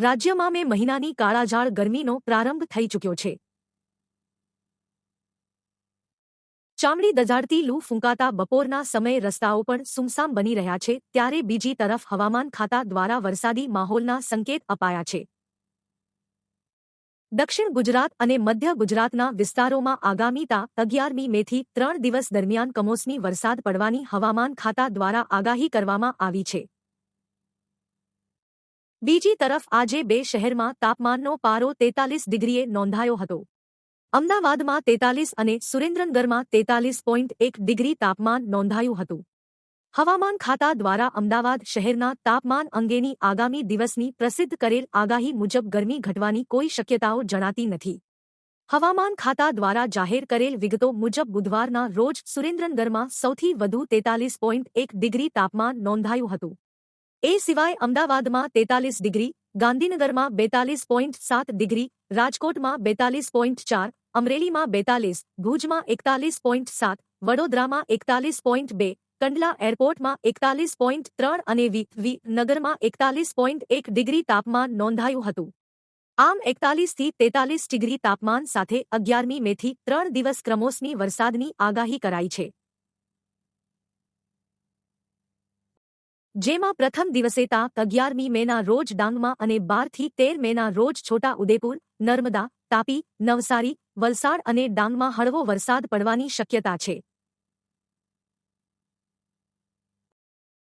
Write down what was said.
રાજ્યમાં મે મહિનાની કાળાજાળ ગરમીનો પ્રારંભ થઈ ચૂક્યો છે. ચામડી દજાડતી લૂ ફૂંકાતા બપોરના સમયે રસ્તાઓ પણ સુમસામ બની રહ્યા છે, ત્યારે બીજી તરફ હવામાન ખાતા દ્વારા વરસાદી માહોલના સંકેત અપાયા છે. દક્ષિણ ગુજરાત અને મધ્ય ગુજરાતના વિસ્તારોમાં આગામી તા અગિયારમી મેથી ત્રણ દિવસ દરમિયાન કમોસમી વરસાદ પડવાની હવામાન ખાતા દ્વારા આગાહી કરવામાં આવી છે. બીજી તરફ આજે બે શહેરમાં તાપમાનનો પારો તેતાલીસ ડિગ્રીએ નોંધાયો હતો. અમદાવાદમાં તેતાલીસ અને સુરેન્દ્રનગરમાં તેતાલીસ પોઈન્ટ એક ડિગ્રી તાપમાન નોંધાયું હતું. હવામાન ખાતા દ્વારા અમદાવાદ શહેરના તાપમાન અંગેની આગામી દિવસની પ્રસિદ્ધ કરેલ આગાહી મુજબ ગરમી ઘટવાની કોઈ શક્યતાઓ જણાતી નથી. હવામાન ખાતા દ્વારા જાહેર કરેલ વિગતો મુજબ બુધવારના રોજ સુરેન્દ્રનગરમાં સૌથી વધુ તેતાલીસ પોઈન્ટ એક ડિગ્રી તાપમાન નોંધાયું હતું. એ સિવાય અમદાવાદમાં તેતાલીસ ડિગ્રી, ગાંધીનગરમાં બેતાલીસ પોઈન્ટ સાત ડિગ્રી, રાજકોટમાં બેતાલીસ પોઈન્ટ ચાર, અમરેલીમાં બેતાલીસ, ભુજમાં એકતાલીસ પોઈન્ટ સાત, વડોદરામાં એકતાલીસ પોઈન્ટ બે, કંડલા એરપોર્ટમાં એકતાલીસ પોઈન્ટ ત્રણ અને વી વી, નગરમાં એકતાલીસ પોઈન્ટ એક ડિગ્રી તાપમાન નોંધાયું હતું. આમ એકતાલીસથી તેતાલીસ ડિગ્રી તાપમાન સાથે અગિયારમી મેથી ત્રણ દિવસ ક્રમોસમી વરસાદની આગાહી કરાઈ છે. જેમાં પ્રથમ દિવસે તા અગિયારમી મેના રોજ ડાંગમાં અને બારથી તેર મેના રોજ છોટા ઉદેપુર, નર્મદા, તાપી, નવસારી, વલસાડ અને ડાંગમાં હળવો વરસાદ પડવાની શક્યતા છે.